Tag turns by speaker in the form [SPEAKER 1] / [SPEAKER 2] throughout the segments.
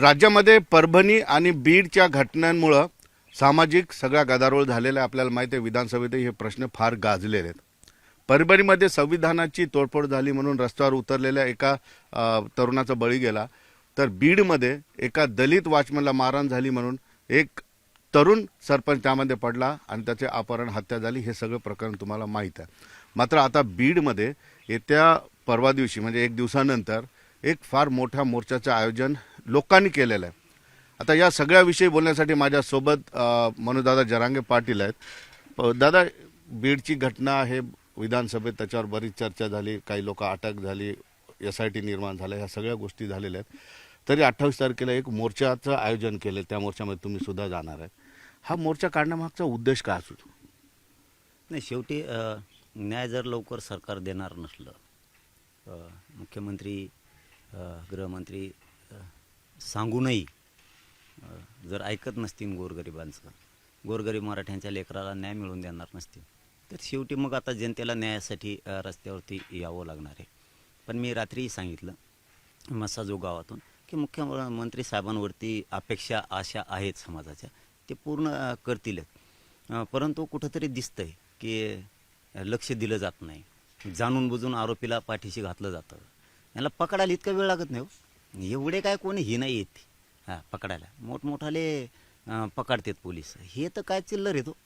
[SPEAKER 1] राज्यामध्ये परभणी आणि बीडच्या घटनांमुळं सामाजिक सगळा गदारोळ झालेला आहे. आपल्याला माहिती आहे विधानसभेतही हे प्रश्न फार गाजलेले आहेत. परभणीमध्ये संविधानाची तोडफोड झाली म्हणून रस्त्यावर उतरलेल्या एका तरुणाचा बळी गेला. तर बीडमध्ये एका दलित वॉचमनला मारहाण झाली म्हणून एक तरुण सरपंच त्यामध्ये पडला आणि त्याचे अपहरण हत्या झाली. हे सगळं प्रकरण तुम्हाला माहीत आहे. मात्र आता बीडमध्ये येत्या परवा दिवशी म्हणजे एक दिवसानंतर एक फार मोठ्या मोर्चाचं आयोजन लोकांनी केलेलं आहे. आता या सगळ्याविषयी बोलण्यासाठी माझ्यासोबत अ, मनोदादा जरांगे पाटील आहेत. दादा बीडची घटना आहे विधानसभेत त्याच्यावर बरीच चर्चा झाली काही लोक अटक झाली एस आय टी निर्माण झालं ह्या सगळ्या गोष्टी झालेल्या आहेत. तरी अठ्ठावीस तारखेला एक मोर्चाचं आयोजन केलं त्या मोर्चामध्ये तुम्ही सुद्धा जाणार आहे. हा मोर्चा काढण्यामागचा उद्देश काय असू
[SPEAKER 2] नाही शेवटी न्याय जर लवकर सरकार देणार नसलं मुख्यमंत्री गृहमंत्री सांगूनही जर ऐकत नसतील गोरगरिबांचं गोरगरीब मराठ्यांच्या लेकराला न्याय मिळवून देणार नसतील तर शेवटी मग आता जनतेला न्यायासाठी रस्त्यावरती यावं लागणार आहे. पण मी रात्रीही सांगितलं मसाजो गावातून की मुख्यमंत्री साहेबांवरती अपेक्षा आशा आहेत समाजाच्या ते पूर्ण करतीलच परंतु कुठंतरी दिसतंय की लक्ष दिलं जात नाही. जाणून बुजून आरोपीला पाठीशी घातलं जातं. याला पकडायला इतका वेळ लागत नाही हो. एवढे काय कोणी हे नाही येत. हां पकडायला. मोठमोठाले पकडतात पोलीस. हे तर काय चिल्लर येतो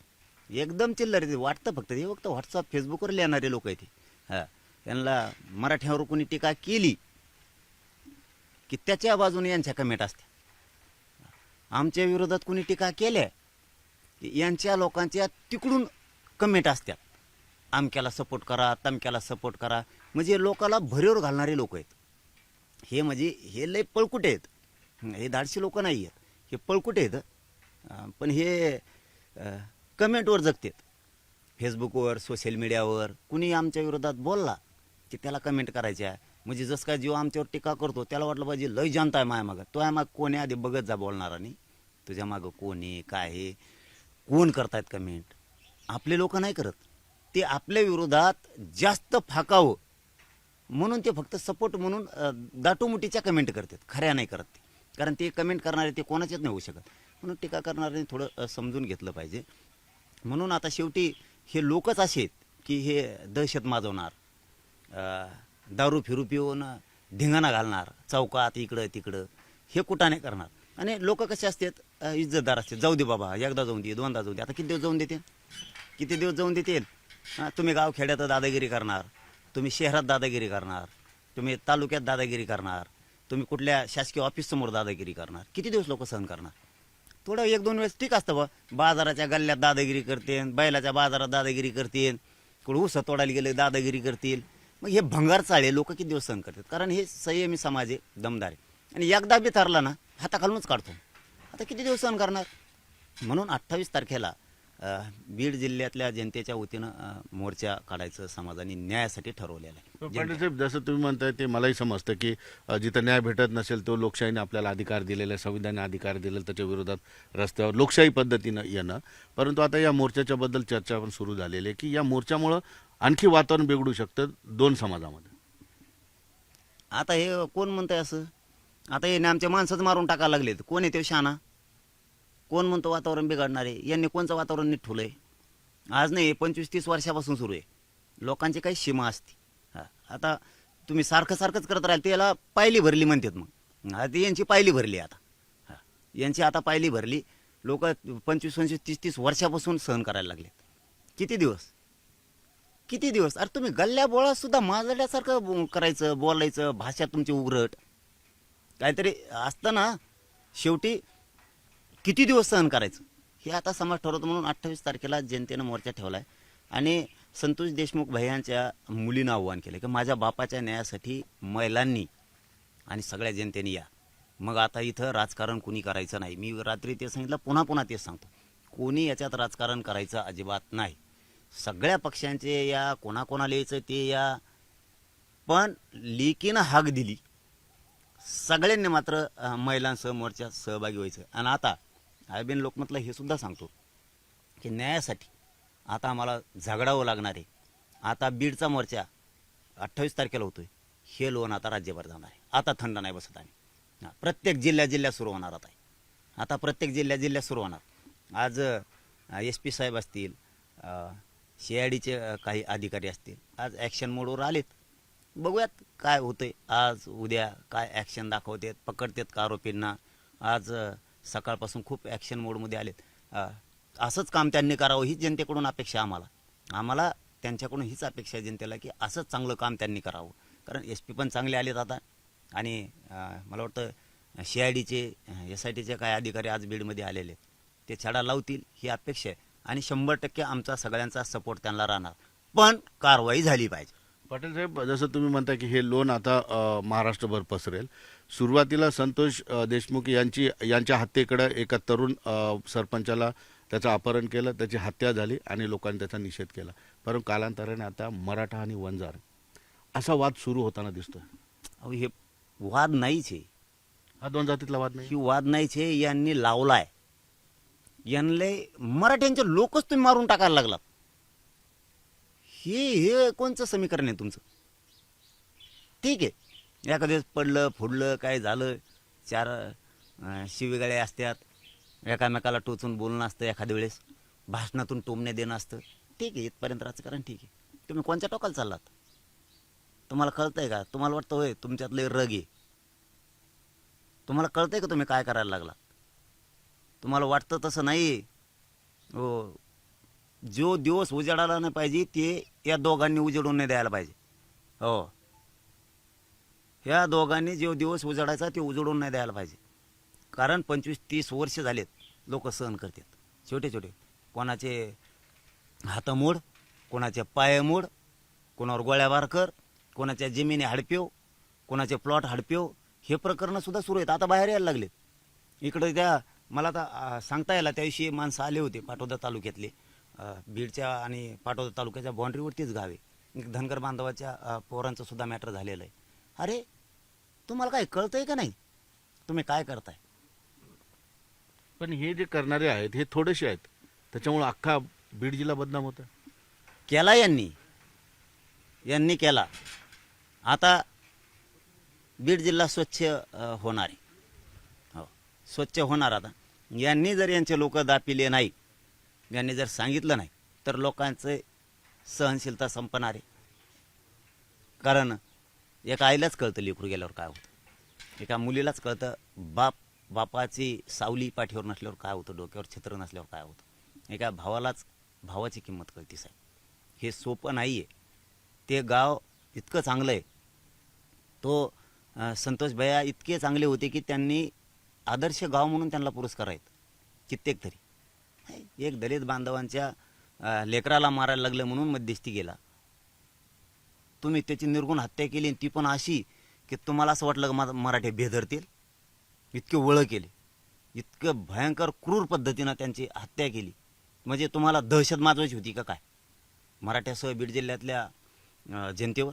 [SPEAKER 2] एकदम चिल्लर येते वाटतं फक्त. हे फक्त व्हॉट्सअप फेसबुकवर लिहिणारे लोक आहेत हां. त्यांना मराठ्यावर कोणी टीका केली की त्याच्या बाजूने यांच्या कमेंट असत्या आमच्या विरोधात कोणी टीका केल्या की यांच्या लोकांच्या तिकडून कमेंट असतात. आमक्याला सपोर्ट करा तमक्याला सपोर्ट करा. म्हणजे लोकाला भरीवर घालणारे लोक आहेत. हे म्हणजे हे लय पळकुटे आहेत. हे धाडशी लोक नाही आहेत हे पळकुटे आहेत. पण हे कमेंटवर जगतात. फेसबुकवर सोशल मीडियावर. कुणी आमच्या विरोधात बोलला की त्याला कमेंट करायच्या. म्हणजे जसं काय जीव आमच्यावर टीका करतो त्याला वाटलं पाहिजे लय जनता आहे माया मागं. तो आहे माग कोणी आधी बघत जा बोलणारा नाही. तुझ्या मागं कोण आहे काय आहे? कोण करतायत कमेंट? आपले लोक नाही करत. ते आपल्या विरोधात जास्त फाकावं. म्हणून ते फक्त सपोर्ट म्हणून दाटोमुटीच्या दाटूमुटीच्या कमेंट करतात. खऱ्या नाही करत ते. कारण ते कमेंट करणारे ते कोणाचेच नाही होऊ शकत. म्हणून टीका करणाऱ्यांनी थोडं समजून घेतलं पाहिजे. म्हणून आता शेवटी हे लोकच असे आहेत की हे दहशत माजवणार दारू फिरू पिऊन धिंगाणा घालणार चौकात इकडं तिकडं. हे कुठाने करणार. आणि लोक कसे असतात? इज्जतदार असतात. जाऊ दे बाबा एकदा जाऊन दे दोनदा जाऊन दे. आता किती दिवस जाऊन देते? किती दिवस जाऊन देतील तुम्ही गाव खेड्यात दादागिरी करणार. तुम्ही शहरात दादागिरी करणार तुम्ही तालुक्यात दादागिरी करणार तुम्ही कुठल्या शासकीय ऑफिससमोर दादागिरी करणार किती दिवस लोक सहन करणार? थोडं एक दोन वेळेस ठीक असतं बा. बाजाराच्या गल्ल्यात दादागिरी करतील बैलाच्या बाजारात दादागिरी करतील कुठं ऊस तोडायला गेले दादागिरी करतील. मग हे भंगार चाळे लोक किती दिवस सहन करतात? कारण हे संयमी समाज आहे दमदार आहे. आणि एकदा बी ठरला ना हाताखालूनच काढतो. आता किती दिवस सहन करणार? म्हणून अठ्ठावीस तारखेला बीड जिल्ह्यातल्या जनतेच्या वतीनं मोर्चा काढायचं समाजाने न्यायासाठी ठरवलेलं आहे.
[SPEAKER 1] पाटील साहेब जसं तुम्ही म्हणताय ते मलाही समजतं की जिथं न्याय भेटत नसेल तो लोकशाहीने आपल्याला अधिकार दिलेला आहे संविधानाने अधिकार दिलेला त्याच्या विरोधात रस्त्यावर लोकशाही पद्धतीनं येणं. परंतु आता या मोर्चाच्या बद्दल चर्चा पण सुरू झालेली आहे की या मोर्चामुळं आणखी वातावरण बिघडू शकतं दोन समाजामध्ये.
[SPEAKER 2] आता हे कोण म्हणतंय असं? आता हे आमच्या माणसंच मारून टाकायला लागलेत. कोण आहे ते शाना? कोण म्हणतो वातावरण बिघडणार आहे? यांनी कोणचं वातावरण नीट आहे आज नाही पंचवीस तीस वर्षापासून सुरू आहे. लोकांची काही सीमा असते. हां आता तुम्ही सारखं सारखंच करत राहिल त्याला पायली भरली म्हणतात मग. आता यांची पायली भरली आता. हां यांची आता पायली भरली. लोक पंचवीस पंचवीस तीस तीस वर्षापासून सहन करायला लागले किती दिवस? किती दिवस? अरे तुम्ही गल्ल्या बोळा सुद्धा माजल्यासारखं करायचं बोलायचं भाषा तुमची उघरट. काहीतरी असताना शेवटी किती दिवस सहन करायचं? हे आता समाज ठरवतो म्हणून अठ्ठावीस तारखेला जनतेनं मोर्चा ठेवला आहे आणि संतोष देशमुख भैयांच्या मुलीनं आव्हान केलं की माझ्या बापाच्या न्यायासाठी महिलांनी आणि सगळ्या जनतेने या. मग आता इथं राजकारण कुणी करायचं नाही? मी रात्री ते सांगितलं पुन्हा पुन्हा तेच सांगतो. कोणी याच्यात राजकारण करायचं अजिबात नाही. सगळ्या पक्षांचे या कोणाकोणा लिहायचं ते या. पण लेकीनं हाक दिली. सगळ्यांनी मात्र महिलांसह मोर्चात सहभागी व्हायचं. आणि आता आयबीन लोकमतला हे सुद्धा सांगतो की न्यायासाठी आता आम्हाला झगडावं लागणार आहे. आता बीडचा मोर्चा अठ्ठावीस तारखेला होतोय. हे लोन आता राज्यभर जाणार आहे. आता थंड नाही बसत आम्ही प्रत्येक जिल्ह्या जिल्ह्यात सुरू होणार आता. आता प्रत्येक जिल्ह्या जिल्ह्यात सुरू होणार. आज एस पी साहेब असतील सी आय डीचे काही अधिकारी असतील आज ॲक्शन मोडवर आलेत. बघूयात काय होतंय. आज उद्या काय ॲक्शन दाखवतात पकडतात का आरोपींना? आज सकाळपासून खूप ॲक्शन मोडमध्ये आलेत. असंच काम त्यांनी करावं हीच जनतेकडून अपेक्षा आम्हाला. आम्हाला त्यांच्याकडून हीच अपेक्षा आहे जनतेला की असंच चांगलं काम त्यांनी करावं. कारण एस पी पण चांगले आलेत आता. आणि मला वाटतं सी आय डीचे एस आय टीचे काही अधिकारी आज बीडमध्ये आलेले ते छडा लावतील ही अपेक्षा आहे. आणि शंभर टक्के आमचा सगळ्यांचा सपोर्ट त्यांना राहणार. पण कारवाई झाली पाहिजे.
[SPEAKER 1] पाटील साहेब जसं तुम्ही म्हणता की हे लोन आता महाराष्ट्रभर पसरेल. सुरुवातीला संतोष देशमुख यांची यांच्या हत्येकडे एका तरुण सरपंचाला त्याचं अपहरण केलं त्याची हत्या झाली आणि लोकांनी त्याचा निषेध केला. परंतु कालांतराने आता मराठा आणि वंजार असा वाद सुरू होताना दिसतोय.
[SPEAKER 2] अहो हे वाद नाहीच आहे.
[SPEAKER 1] हा दोन जातीतला वाद नाही?
[SPEAKER 2] ही वाद नाहीच आहे यांनी लावलाय. यांले मराठ्यांचे लोकच तुम्ही मारून टाकायला लागलात. हे हे कोणचं समीकरण आहे तुमचं? ठीक आहे. एखाद्या दिवस पडलं फुडलं काय झालं चार अं, असतात एकामेकाला टोचून बोलणं असतं एखाद्या वेळेस भाषणातून टोमणे देणं असतं ठीक आहे इथपर्यंत राजकारण ठीक आहे. तुम्ही कोणत्या टोकाला चाललात? तुम्हाला कळतंय का? तुम्हाला वाटतं होय तुमच्यातले रग आहे. तुम्हाला कळतंय का तुम्ही काय करायला लागला तुम्हाला वाटतं तसं नाही हो. जो दिवस उजाडायला नाही पाहिजे ते या दोघांनी उजेडून नाही द्यायला पाहिजे. हो. ह्या दोघांनी जो दिवस उजाडायचा ते उजडून नाही द्यायला पाहिजे. कारण पंचवीस तीस वर्ष झालेत लोक सहन करतात. छोटे छोटे. कोणाचे हातमोड कोणाचे पायमोड कोणावर गोळ्याबार कर कोणाच्या जमिनी हडप्यो कोणाचे प्लॉट हडप्यो हे प्रकरणंसुद्धा सुरू आहेत. आता बाहेर यायला लागलेत. इकडे त्या मला आता सांगता यायला त्याविषयी माणसं आले होते पाटोदा तालुक्यातले. बीडच्या आणि पाटोदा तालुक्याच्या बाँड्रीवरतीच गावे एक धनगर बांधवाच्या पोरांचं सुद्धा मॅटर झालेलं आहे. अरे तुम्हाला काय कळतंय का नाही? तुम्ही काय करताय?
[SPEAKER 1] पण हे जे करणारे आहेत हे थोडेसे आहेत. त्याच्यामुळे अख्खा बीड जिल्हा बदनाम होता
[SPEAKER 2] केला यांनी. यांनी केला. आता बीड जिल्हा स्वच्छ अ, होणार आहे. हो स्वच्छ होणार आता. यांनी जर यांचे लोक दापिले नाही यांनी जर सांगितलं नाही तर लोकांचे सहनशीलता संपणार आहे. कारण एका आईलाच कळतं लेकरू गेल्यावर काय होतं. एका मुलीलाच कळतं बाप बापाची सावली पाठीवर नसल्यावर काय होतं डोक्यावर छत्र नसल्यावर काय होतं. एका भावालाच भावाची किंमत कळते साहेब. हे सोपं नाही आहे ते गाव इतकं चांगलं आहे तो संतोष भैया इतके चांगले होते की त्यांनी आदर्श गाव म्हणून त्यांना पुरस्कार आहेत. कित्येक तरी. एक दलित बांधवांच्या लेकराला मारायला लागलं म्हणून मध्यस्थी गेला तुम्ही त्याची निर्गुण हत्या केली आणि ती पण अशी की तुम्हाला असं वाटलं का मा- मराठे बेधरतील इतके वळ केले. इतकं भयंकर क्रूर पद्धतीनं त्यांची हत्या केली. म्हणजे तुम्हाला दहशत माजवायची होती का काय? मराठ्यासह बीड जिल्ह्यातल्या जनतेवर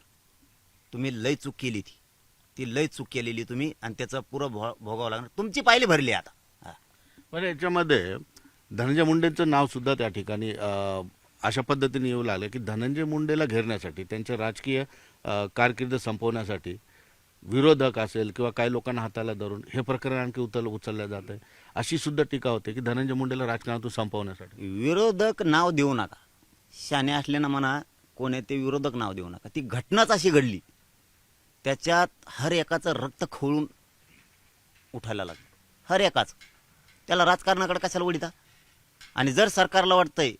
[SPEAKER 2] तुम्ही लय चूक केली ती. ती लय चूक केलेली तुम्ही आणि त्याचं पुरं भो भोगावं लागणार. तुमची पायली भरली आता.
[SPEAKER 1] पण याच्यामध्ये धनंजय मुंडेंचं नाव सुद्धा त्या ठिकाणी अशा पद्धतीने येऊ लागलं की धनंजय मुंडेला घेरण्यासाठी त्यांच्या राजकीय कारकीर्द संपवण्यासाठी विरोधक असेल किंवा काही लोकांना हाताला धरून हे प्रकरण आणखी उचल उचललं जात आहे अशी सुद्धा टीका होते की धनंजय मुंडेला राजकारणातून संपवण्यासाठी.
[SPEAKER 2] विरोधक नाव देऊ नका. शाने असले ना म्हणा कोण आहे ते विरोधक नाव देऊ नका. ती घटनाच अशी घडली. त्याच्यात हर एकाचं रक्त खोळून उठायला लागलं. हर एकाच. त्याला राजकारणाकडे कशाला वडिता आणि जर सरकारला वाटतंय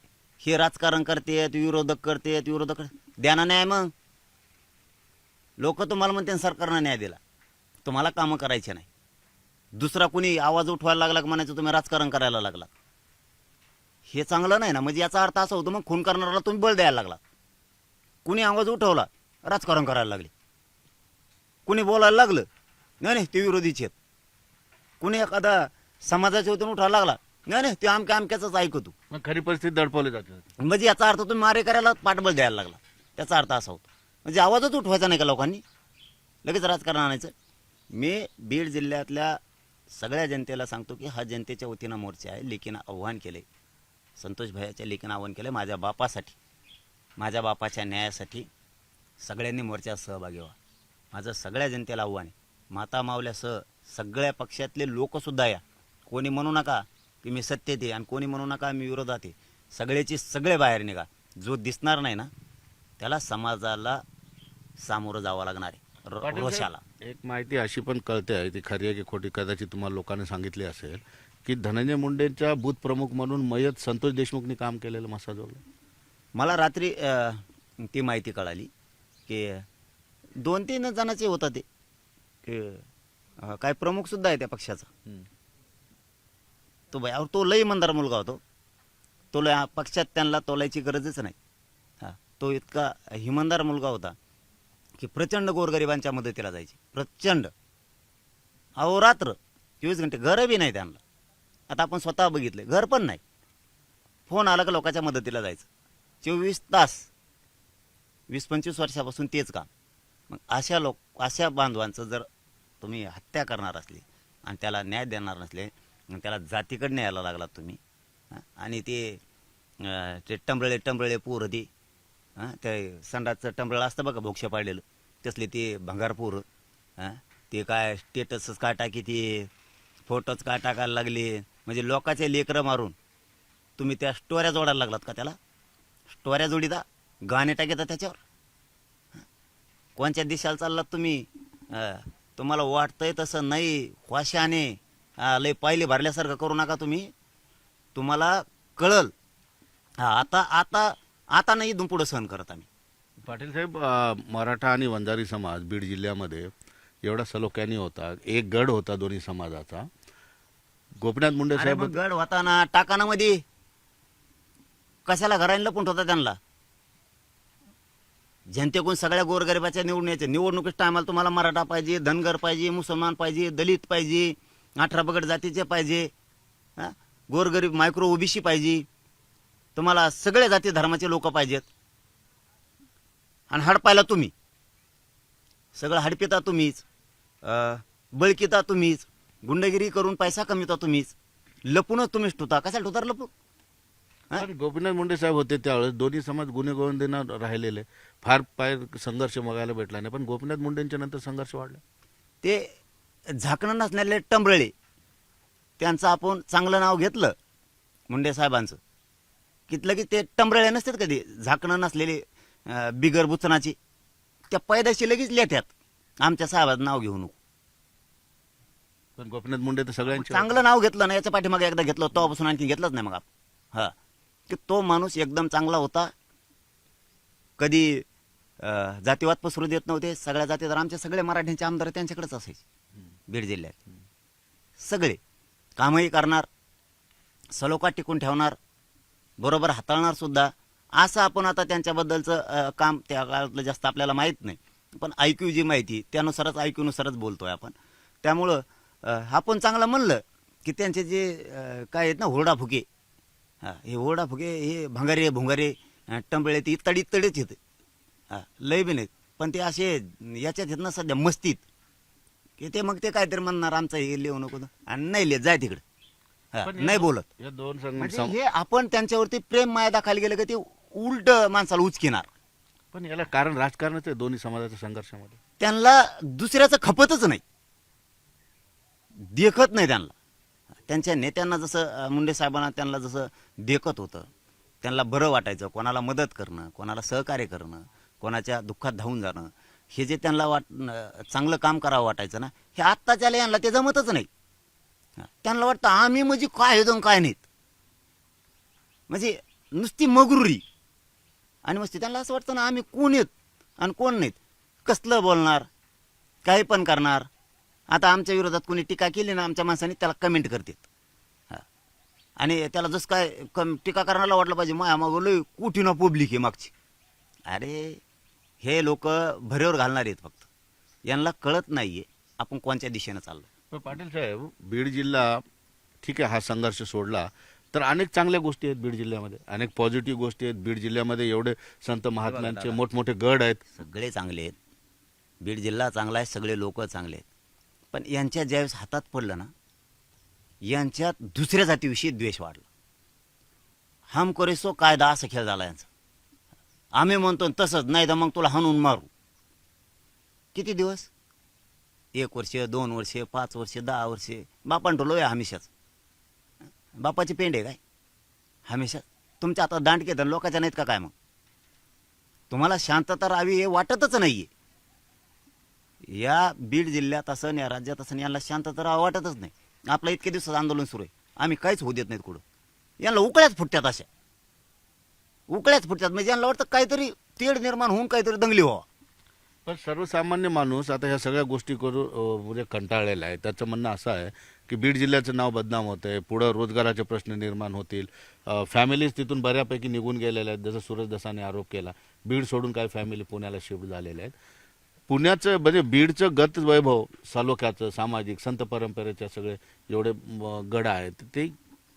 [SPEAKER 2] हे राजकारण करतेत विरोधक करतेत विरोधक करते. द्याना न्याय मग. लोक तुम्हाला म्हणते सरकारनं न्याय दिला. तुम्हाला कामं करायचे नाही. दुसरा कुणी आवाज उठवायला लागला म्हणायचं तुम्ही राजकारण करायला लागला हे चांगलं नाही ना. म्हणजे याचा अर्थ असा होतो मग खून करणाऱ्याला तुम्ही बळ द्यायला लागला कुणी आवाज उठवला राजकारण करायला लागले. कुणी बोलायला लागलं नाही नाही ते विरोधीचे आहेत. कुणी एखादा समाजाच्या वतीने उठायला लागला नाही नाही ते आमक्या आमक्याच ऐकतो
[SPEAKER 1] मग खरी परिस्थिती दडपवली जाते.
[SPEAKER 2] म्हणजे याचा अर्थ तुम्ही मारे करायला पाठबळ द्यायला लागला. त्याचा अर्थ असा होतो. म्हणजे आवाजच उठवायचा नाही का लोकांनी? लगेच राजकारण आणायचं. मी बीड जिल्ह्यातल्या सगळ्या जनतेला सांगतो की हा जनतेच्या वतीनं मोर्चा आहे. लेकीनं आव्हान केले संतोष भैयाच्या लेकीनं आव्हान केलं माझ्या बापासाठी. माझ्या बापाच्या न्यायासाठी सगळ्यांनी मोर्चात सहभागी व्हा. माझं सगळ्या जनतेला आव्हान आहे. माता मावल्यासह सगळ्या पक्षातले लोकसुद्धा या. कोणी म्हणू नका की मी सत्तेत आहे आणि कोणी म्हणू नका मी विरोधात आहे. सगळ्याची सगळे बाहेर निघा. जो दिसणार नाही ना त्याला समाजाला सामोरं जावं लागणार आहे. रोषाला.
[SPEAKER 1] एक माहिती अशी पण कळते आहे ती खरी आहे की खोटी कदाचित तुम्हाला लोकांनी सांगितली असेल की धनंजय मुंडेंच्या बूथ प्रमुख म्हणून मयत संतोष देशमुखनी काम केलेलं मसाजोगला
[SPEAKER 2] मला रात्री अ, ती माहिती कळाली की दोन तीन जणांचे होतं ते की अ, काय प्रमुख सुद्धा आहे त्या पक्षाचा. तो भाई अहो, तो लय इमानदार मुलगा होतो. तो लय पक्षात त्यांना तोलायची गरजच नाही. हा तो इतका हिमानदार मुलगा होता की प्रचंड गोरगरिबांच्या मदतीला जायची. प्रचंड. अहो रात्र चोवीस घंटे घरंबी नाही त्यांना. आता आपण स्वतः बघितलं घर पण नाही. फोन आला का लोकांच्या मदतीला जायचं. चोवीस तास वीस पंचवीस वर्षापासून तेच काम. मग अशा लोक अशा बांधवांचं जर तुम्ही हत्या करणार असली आणि त्याला न्याय देणार नसले त्याला जातीकडनं यायला लागलात तुम्ही. आणि ते ते टंबळे टंबळे पोरं ते ते संडाचं टंबळ असतं बघा भोक्ष पाडलेलं. तसले ते भंगार पोरं ते काय स्टेटसच काय टाकी ते फोटोच काय टाकायला लागले? म्हणजे लोकाचे लेकरं मारून. तुम्ही त्या स्टोऱ्या जोडायला लागलात का त्याला? स्टोऱ्या जोडीदा? गाणे टाकेता त्याच्यावर? कोणत्या दिशाला चाललात तुम्ही? तुम्हाला वाटतंय तसं नाही वाशाने. लय पाहिले भरल्यासारखं करू नका तुम्ही. तुम्हाला कळल. हा आता आता आता नाही इथून पुढं सहन करत आम्ही.
[SPEAKER 1] पाटील साहेब अ, मराठा आणि वंजारी समाज बीड जिल्ह्यामध्ये एवढा सलोख्यानी होता. एक गड होता दोन्ही समाजाचा. गोपीनाथ मुंडे
[SPEAKER 2] अरे
[SPEAKER 1] साहेब
[SPEAKER 2] मग गड होता ना टाकाना मध्ये कशाला घरांना पण होता त्यांना? जनतेकडून सगळ्या गोरगरिबाच्या निवडण्याच्या निवडणुकीच्या टायमाला तुम्हाला मराठा पाहिजे धनगर पाहिजे मुसलमान पाहिजे दलित पाहिजे. अठरा बगड जातीचे पाहिजे हा? गोरगरीब मायक्रो ओबीसी पाहिजे. तुम्हाला सगळ्या जाती धर्माचे लोक पाहिजेत. आणि हडपायला तुम्ही. सगळं हडपिता तुम्हीच. बळकिता तुम्हीच. गुंडगिरी करून पैसा कमिता तुम्हीच. लपूनच तुम्हीच ठुता. कशाला ठुतार लपू हा?
[SPEAKER 1] पण गोपीनाथ मुंडे साहेब होते त्यावेळेस. दोन्ही समाज गुन्हे गोविंदीनं राहिलेले. फार पाय संघर्ष बघायला भेटला नाही. पण गोपीनाथ मुंडेंच्या नंतर संघर्ष वाढला.
[SPEAKER 2] ते झाकणं नसलेले टंबळे. त्यांचं आपण चांगलं नाव घेतलं मुंडे साहेबांचं. कितलं की ते टंबळे नसतात कधी झाकणं नसलेले बिगर बुचनाची. त्या पैदाशी लगेच लेत्यात. आमच्या साहेबाचं नाव घेऊ नको.
[SPEAKER 1] पण गोपीनाथ मुंडे तर सगळ्यांचे
[SPEAKER 2] चांगलं नाव घेतलं ना याच्या पाठीमागे एकदा घेतलं तेव्हापासून आणखी घेतलंच नाही मग आपण. हा. की तो माणूस एकदम चांगला होता. कधी जातीवाद पसरू देत नव्हते. सगळ्या जाती तर आमचे सगळे मराठ्यांचे आमदार त्यांच्याकडेच असायचे. बीड जिल्ह्यात. सगळे कामही करणार सलोखा टिकून ठेवणार बरोबर हाताळणार सुद्धा. असं आपण आता त्यांच्याबद्दलचं काम त्या काळातलं जास्त आपल्याला माहीत नाही. पण ऐकू जी माहिती त्यानुसारच ऐकीनुसारच बोलतो आहे आपण. त्यामुळं आपण चांगलं म्हणलं की त्यांचे जे काय आहेत ना हुरडा फुके हे हुरडा हे भंगारे भुंगारे टंबळे ते तडीत तडीच येते हां लय बी नाहीत. पण ते असे याच्यात आहेत ना सध्या मस्तीत. की ते मग ते काहीतरी म्हणणार आमचं हे लिहू नको आणि नाही लिहित जाय तिकडे. हा,
[SPEAKER 1] पण हे
[SPEAKER 2] नाही बोलत.
[SPEAKER 1] या दोन संघ
[SPEAKER 2] म्हणजे
[SPEAKER 1] सम-
[SPEAKER 2] हे आपण त्यांच्यावरती प्रेम माया दाखल गेलं की ते उलट माणसाला उचकिणार.
[SPEAKER 1] पण याला कारण राजकारणच आहे दोन्ही समाजाच्या संघर्षामध्ये.
[SPEAKER 2] त्यांना दुसऱ्याचं खपतच नाही. देखत नाही त्यांना. त्यांच्या नेत्यांना जसं अं, मुंडे साहेबांना त्यांना जसं देखत होतं त्यांना बरं वाटायचं कोणाला मदत करणं कोणाला सहकार्य करणं कोणाच्या दुःखात धावून जाणं. हे जे त्यांना वाट चांगलं काम करावं वाटायचं ना हे आत्ताच्या यांना ते जमतच नाही. त्यांना वाटतं आम्ही म्हणजे काय आहेत आणि काय नाहीत. म्हणजे नुसती मगरुरी. आणि मस्ती त्यांना असं वाटतं ना आम्ही कोण आहेत आणि कोण नाहीत? कसलं बोलणार? काही पण करणार? आता आमच्या विरोधात कोणी टीका केली ना आमच्या माणसाने त्याला कमेंट करतात. आणि त्याला जसं काय कम टीका करण्याला वाटलं पाहिजे माया मागं लय कुठी ना पब्लिक आहे मागची. अरे हे लोक भरेवर घालणार आहेत फक्त. यांना कळत नाहीये आपण कोणत्या दिशेनं चाललो
[SPEAKER 1] पण पाटील साहेब बीड जिल्हा ठीक आहे हा संघर्ष सोडला तर अनेक चांगल्या गोष्टी आहेत बीड जिल्ह्यामध्ये. अनेक पॉझिटिव्ह गोष्टी आहेत. बीड जिल्ह्यामध्ये एवढे संत महात्म्यांचे मोठमोठे गड आहेत.
[SPEAKER 2] सगळे चांगले आहेत. बीड जिल्हा चांगला आहे सगळे लोक चांगले आहेत. पण यांच्या ज्यावेळेस हातात पडलं ना यांच्यात दुसऱ्या जातीविषयी द्वेष वाढला. हम करेसो कायदा असा खेळ झाला यांचा. आम्ही म्हणतो तसंच नाही तर मग तुला हाणून मारू. किती दिवस? एक वर्ष दोन वर्ष पाच वर्ष दहा वर्ष. बापान ठेवलो आहे हमेशाच. बापाची पेंड आहे काय? हमेशा तुमच्या आता दांड तर लोकांच्या नाहीत का काय मग? तुम्हाला शांतता राहावी हे वाटतच नाही आहे या बीड जिल्ह्यात असं या राज्यात असं यांना शांतता राहावं वाटतच नाही. आपलं इतके दिवसात आंदोलन सुरू आहे. आम्ही काहीच होऊ देत नाहीत कुठं. यांना उकळ्याच फुटतात अशा. उकळ्याच फुटत्यात म्हणजे यांना वाटतं काहीतरी तेढ निर्माण होऊन काहीतरी दंगली व्हावं.
[SPEAKER 1] पण सर्वसामान्य माणूस आता ह्या सगळ्या गोष्टी करू अं, म्हणजे कंटाळलेला आहे. त्याचं म्हणणं असं आहे की बीड जिल्ह्याचं नाव बदनाम होत आहे. पुढं रोजगाराचे प्रश्न निर्माण होतील. फॅमिलीज तिथून बऱ्यापैकी निघून गेलेल्या आहेत. जसं सूरज दसाने आरोप केला बीड सोडून काही फॅमिली पुण्याला शिफ्ट झालेल्या आहेत. पुण्याचं म्हणजे बीडचं गत वैभव सालोख्याचं सामाजिक संत परंपरेच्या सगळे जेवढे गड आहेत. ते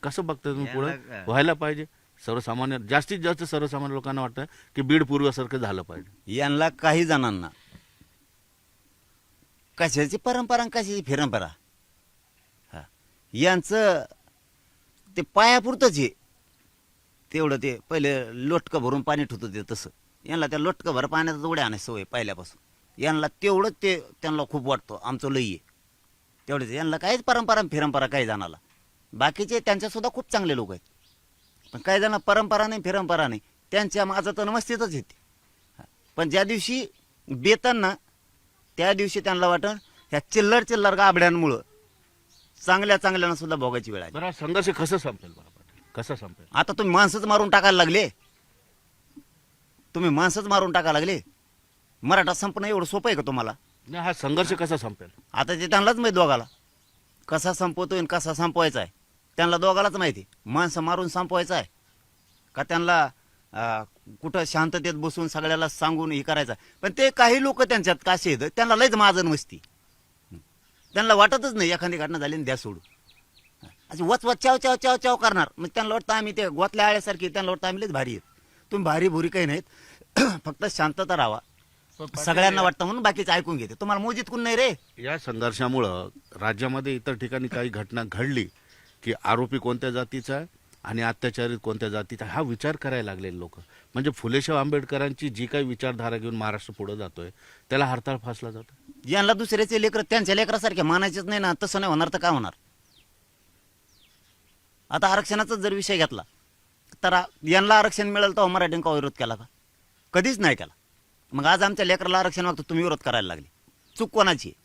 [SPEAKER 1] कसं बघता तुम्ही पुढे? व्हायला पाहिजे. सर्वसामान्य जास्तीत जास्त सर्वसामान्य लोकांना वाटतं की बीड पूर्वासारखं झालं पाहिजे.
[SPEAKER 2] यांना काही जणांना. कशाची परंपरा आणि कशाची फिरंपरा? हा. यांचं ते पायापुरतंच आहे तेवढं ते पहिले लोटकं भरून पाणी ठेवत ते तसं. यांना त्या लोटकं भर पाण्याचा उड्या आणायची सवय पहिल्यापासून. यांना तेवढंच ते त्यांना खूप वाटतं. आमचं लई आहे तेवढंच. यांना काहीच परंपरा फिरंपरा काही जाणाला. बाकीचे त्यांच्यासुद्धा खूप चांगले लोक आहेत. पण काही जण परंपरा नाही फिरंपरा नाही. त्यांच्या माझं तर नमस्तेतच येते. पण ज्या दिवशी बेतन ना त्या दिवशी त्यांना वाटण ह्या चिल्लर चिल्लर गाबड्यांमुळं चांगल्या चांगल्यानं सुद्धा भोगायची वेळ आली.
[SPEAKER 1] बरं हा संघर्ष कसं संपेल बरं पाटील? कसं संपेल?
[SPEAKER 2] आता तुम्ही माणसंच मारून टाकायला लागले. तुम्ही माणसंच मारून टाकायला लागले. मराठा संपणं एवढं सोपं आहे का तुम्हाला?
[SPEAKER 1] नाही हा संघर्ष कसा संपेल?
[SPEAKER 2] आता ते त्यांनाच माहिती दोघाला. कसा संपवतोय आणि कसा संपवायचा आहे. त्यांना दोघालाच माहिती. माणसं मारून संपवायचं आहे. का त्यांना कुठं शांततेत बसून सगळ्याला सांगून हे करायचं आहे. पण ते काही लोक त्यांच्यात काशी आहेत त्यांना लयच माजन मस्ती त्यांना वाटतच नाही एखादी घटना झाली आणि द्या सोडू असे वच वच चाव चाव चाव चाव करणार. मग त्यांना वाटतं आम्ही ते गोतल्या आळ्यासारखी त्यांना वाटतं आम्ही लयच भारी आहेत. तुम्ही भारी भुरी काही नाहीत. फक्त शांतता राहा सगळ्यांना वाटतं म्हणून बाकीचं ऐकून घेते. तुम्हाला मोजीत कोण नाही रे?
[SPEAKER 1] या संघर्षामुळं राज्यामध्ये इतर ठिकाणी काही घटना घडली की आरोपी कोणत्या जातीचा आहे आणि अत्याचारित कोणत्या जातीचा आहे, हा विचार करायला लागलेले लोक. म्हणजे फुलेशाह आंबेडकरांची जी काही विचारधारा घेऊन महाराष्ट्र पुढे जातोय त्याला हरताळ फासला जातो.
[SPEAKER 2] यांना दुसऱ्याचे लेकर त्यांच्या लेकरासारखे मानायचेच नाही ना तसं नाही होणार तर काय होणार? आता आरक्षणाचा जर विषय घेतला तर यांना आरक्षण मिळेल तर मराठींका का विरोध केला का? कधीच नाही केला. मग आज आमच्या लेकराला आरक्षण वाटतं तुम्ही विरोध करायला लागले. चूक कोणाची? आहे?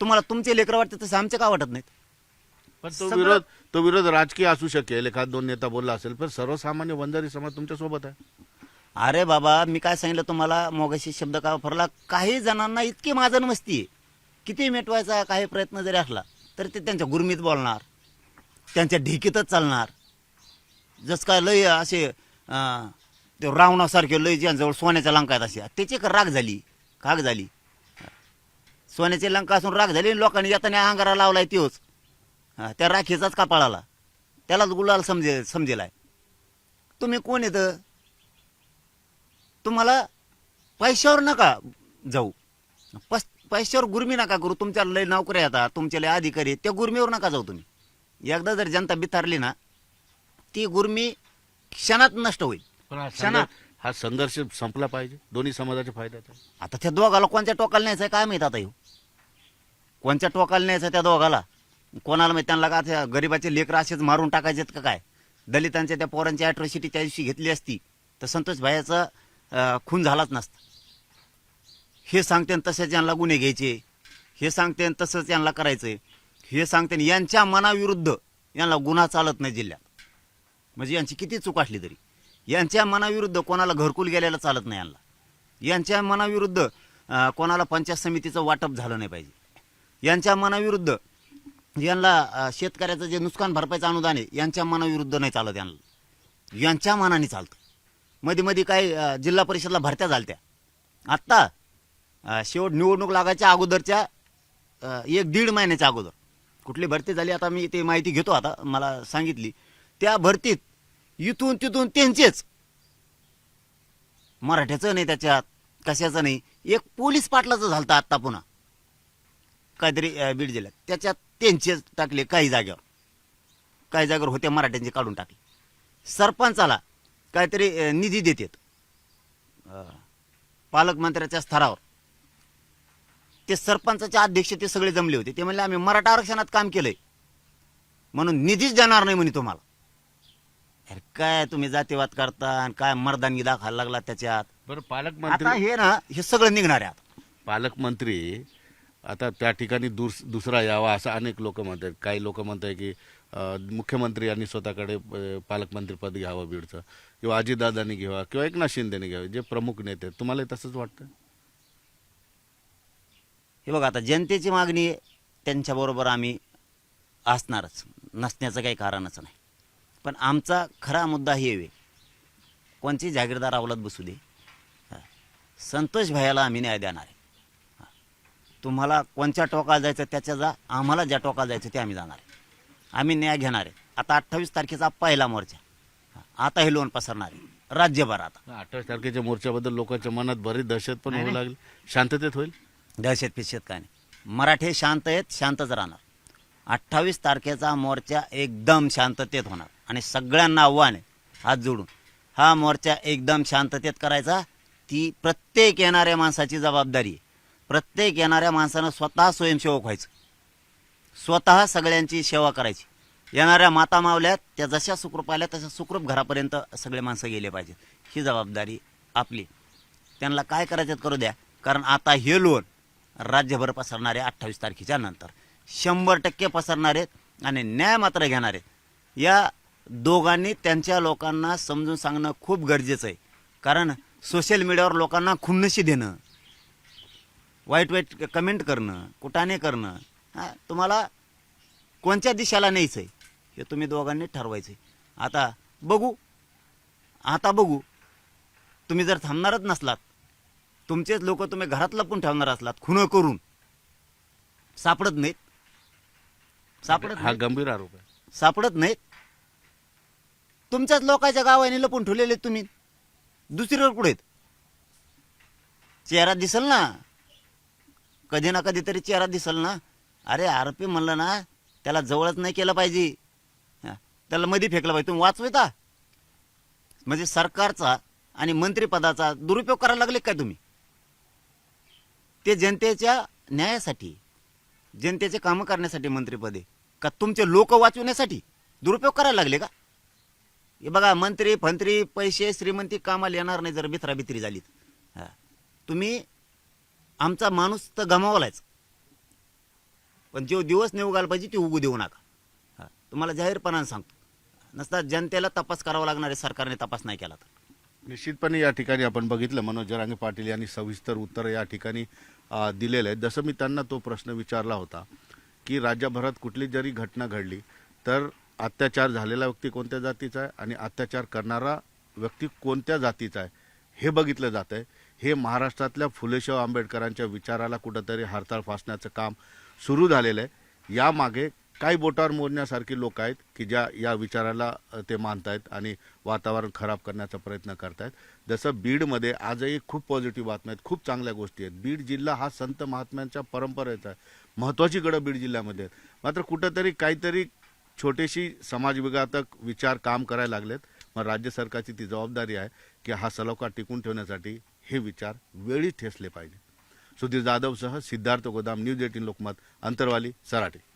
[SPEAKER 2] तुम्हाला तुमचे लेकर वाटते तसं आमचे का वाटत नाहीत?
[SPEAKER 1] पण तो
[SPEAKER 2] सगळं-
[SPEAKER 1] विरोध तो विरोध राजकीय असू शकेल. एखाद दोन नेता बोलला असेल पण सर्वसामान्य वंजारी समाज तुमच्यासोबत आहे.
[SPEAKER 2] अरे बाबा मी काय सांगितलं तुम्हाला? मोगाशी शब्द का वापरला? काही जणांना इतकी माजन मस्ती आहे. किती मिटवायचा काही प्रयत्न जरी असला तर ते त्यांच्या गुरमीत बोलणार. त्यांच्या ढिकीतच चालणार. जस काय लय असे अं, ते रावणासारखे लय ज्यांजवळ सोन्याच्या लंका आहेत अशा त्याची का राग झाली. काग झाली. सोन्याची लंका असून राग झाली आणि लोकांनी येताना अंगारा लावलाय त्योच हा, त्या राखीचाच कपाळाला त्यालाच गुलाल समजे समजेलाय. तुम्ही कोण येतं तुम्हाला पैशावर नका जाऊ. पस पैशावर गुरमी नका करू. तुमच्या लय नोकऱ्या येतात तुमच्या लय अधिकारी त्या गुरमीवर नका जाऊ तुम्ही. एकदा जर जनता बिथारली ना ती गुरमी क्षणात नष्ट होईल.
[SPEAKER 1] पण हा
[SPEAKER 2] क्षणात
[SPEAKER 1] संघर्ष- हा संघर्ष संपला पाहिजे. दोन्ही समाजाच्या फायद्याचा
[SPEAKER 2] आता त्या दोघाला कोणत्या टोकाला न्यायचं आहे? काय माहीत आता येऊ कोणत्या टोकाला न्यायचं त्या दोघाला? कोणाला माहीत त्यांना का त्या गरीबाचे लेकरं असेच मारून टाकायचेत का काय? दलितांच्या त्या पोरांची अॅट्रॉसिटी त्या दिवशी घेतली असती तर संतोष भायाचा खून झालाच नसता. हे सांगते आणि तसेच यांना गुन्हे घ्यायचे. हे सांगते आणि तसंच यांना करायचं. हे सांगते आणि यांच्या मनाविरुद्ध यांना गुन्हा चालत नाही जिल्ह्यात. म्हणजे यांची किती चूक असली तरी. यांच्या मनाविरुद्ध कोणाला घरकुल गेलेला चालत नाही यांना. यांच्या मनाविरुद्ध कोणाला पंचायत समितीचं वाटप झालं नाही पाहिजे. यांच्या मनाविरुद्ध यांना शेतकऱ्याचं जे नुकसान भरपाईचं अनुदान आहे यांच्या मनाविरुद्ध नाही चालत यांना. यांच्या मनाने चालतं. मध्ये मध्ये काही जिल्हा परिषदला भरत्या झालत्या. आत्ता शेवट निवडणूक लागायच्या अगोदरच्या एक दीड महिन्याच्या अगोदर. कुठली भरती झाली आता मी ते माहिती घेतो आता मला सांगितली. त्या भरतीत इथून तिथून त्यांचेच मराठ्याचं नाही त्याच्यात कशाचं नाही. एक पोलीस पाटलाचं झालं आत्ता पुन्हा. काहीतरी बीड जिल्ह्यात. त्याच्यात त्यांचेच टाकले काही जागेवर. काही जागेवर होते मराठ्यांचे काढून टाकले. सरपंचाला काहीतरी निधी देतात. पालकमंत्र्याच्या स्तरावर. ते सरपंचाचे अध्यक्ष ते सगळे जमले होते. ते म्हणले आम्ही मराठा आरक्षणात काम केलंय. म्हणून निधीच देणार नाही म्हणे तुम्हाला. अरे काय तुम्ही जातीवाद करता आणि काय मर्दानगी दाखवायला लागला त्याच्यात?
[SPEAKER 1] बरं
[SPEAKER 2] आता
[SPEAKER 1] पालकमंत्री
[SPEAKER 2] हे ना हे सगळं निघणार आहे आता.
[SPEAKER 1] पालकमंत्री आता त्या ठिकाणी दुस दुसरा यावा असं अनेक लोक म्हणतात. काही लोक म्हणत आहे की मुख्यमंत्री यांनी स्वतःकडे पालकमंत्रीपद घ्यावं बीडचं. किंवा अजितदादांनी घ्यावा किंवा एकनाथ शिंदेने घ्यावं जे प्रमुख नेते आहेत. तुम्हाला तसंच वाटतं?
[SPEAKER 2] हे बघा आता जनतेची मागणी आहे त्यांच्याबरोबर आम्ही असणारच. नसण्याचं काही कारणच नाही. पण आमचा खरा मुद्दा हे आहे. कोणची जागीरदार अवलाद बसू दे. संतोष भायाला आम्ही न्याय देणार आहे. तुम्हाला कोणत्या टोकाला जायचं त्याच्या जा आम्हाला ज्या टोकाला जायचं ते आम्ही जाणार. आहे आम्ही न्याय घेणार आहे. आता अठ्ठावीस तारखेचा पहिला मोर्चा. आता हे लोन पसरणार आहे. राज्यभर आता.
[SPEAKER 1] अठ्ठावीस तारखेच्या मोर्चाबद्दल लोकांच्या मनात बरीच दहशत पण होऊ. लागली. शांततेत होईल?
[SPEAKER 2] दहशत पिशत काय नाही. मराठे शांत आहेत शांतच राहणार. अठ्ठावीस तारखेचा मोर्चा एकदम शांततेत होणार. आणि सगळ्यांना आव्हान आहे हात जोडून. हा मोर्चा एकदम शांततेत करायचा. ती प्रत्येक येणाऱ्या माणसाची जबाबदारी आहे. प्रत्येक येणाऱ्या माणसानं स्वतः स्वयंसेवक व्हायचं. स्वतः सगळ्यांची सेवा करायची. येणाऱ्या माता मावल्यात त्या जशा सुखरूप आल्या तशा सुखरूप घरापर्यंत सगळे माणसं गेले पाहिजेत. ही जबाबदारी आपली. त्यांना काय करायचं करू द्या. कारण आता हे लोन राज्यभर पसरणार आहे अठ्ठावीस तारखेच्या नंतर. शंभर टक्के पसरणार आहेत आणि न्याय मात्र घेणार आहेत. या दोघांनी त्यांच्या लोकांना समजून सांगणं खूप गरजेचं आहे. कारण सोशल मीडियावर लोकांना खुन्नशी देणं वाईट वाईट कमेंट करणं कुटाने करणं हा तुम्हाला कोणत्या दिशेला न्यायचं आहे हे तुम्ही दोघांनी ठरवायचं आहे आता बघू आता बघू. तुम्ही जर थांबणारच नसलात तुमचेच लोक तुम्ही घरात लपून ठेवणार असलात खुनं करून. सापडत नाहीत. सापडत
[SPEAKER 1] हा. गंभीर आरोप आहे.
[SPEAKER 2] सापडत नाहीत. तुमच्याच लोकांच्या गावाने लपून ठेवलेले तुम्ही. दुसरीवर कुठे? चेहरा दिसल ना? कधी ना कधीतरी चेहरा दिसल ना. अरे आरोपी म्हणलं ना त्याला जवळच नाही केलं पाहिजे. हा, त्याला मध्ये फेकलं पाहिजे. तुम्ही वाचविता. म्हणजे सरकारचा आणि मंत्रिपदाचा दुरुपयोग करायला लागले काय तुम्ही? ते जनतेच्या न्यायासाठी जनतेचे कामं करण्यासाठी मंत्रीपदे का तुमचे लोक वाचवण्यासाठी दुरुपयोग करायला लागले का? हे बघा मंत्री फंत्री पैसे श्रीमंती कामाला येणार नाही जर भित्राभित्री झालीत. हा. तुम्ही आमचा माणूस तर गमावलाच पण जो दिवस निवगायला पाहिजे ते उगू देऊ नका. हां तुम्हाला जाहीरपणानं सांगतो. नसता जनतेला तपास करावा लागणार आहे सरकारने तपास नाही केला तर.
[SPEAKER 1] निश्चितपणे या ठिकाणी आपण बघितलं मनोज जरांगे पाटील यांनी सविस्तर उत्तर या ठिकाणी दिलेलं आहे जसं मी त्यांना तो प्रश्न विचारला होता की राज्यभरात कुठली जरी घटना घडली तर अत्याचार झालेला व्यक्ती कोणत्या जातीचा आहे आणि अत्याचार करणारा व्यक्ती कोणत्या जातीचा आहे हे बघितलं जात आहे हे महाराष्ट्रातल्या फुलेशाह आंबेडकरांच्या विचाराला कुठंतरी हरताळ फासण्याचं काम सुरू झालेलं आहे. यामागे काही बोटावर मोजण्यासारखी लोक आहेत की ज्या या विचाराला ते मानतायत आणि वातावरण खराब करण्याचा प्रयत्न करतायत. जसं बीडमध्ये आजही खूप पॉझिटिव्ह बातम्या आहेत खूप चांगल्या गोष्टी आहेत. बीड जिल्हा हा संत महात्म्यांच्या परंपरेचा आहे. महत्त्वाची गडं बीड जिल्ह्यामध्ये आहेत. मात्र कुठंतरी काहीतरी छोटेशी समाजविघातक विचार काम करायला लागलेत. मग राज्य सरकारची ती जबाबदारी आहे की हा सलोखा टिकून ठेवण्यासाठी हे विचार वेळी ठेसले पाहिजे. सुधीर जाधवसह सिद्धार्थ गोदाम न्यूज एटीन लोकमत अंतरवाली सराटे.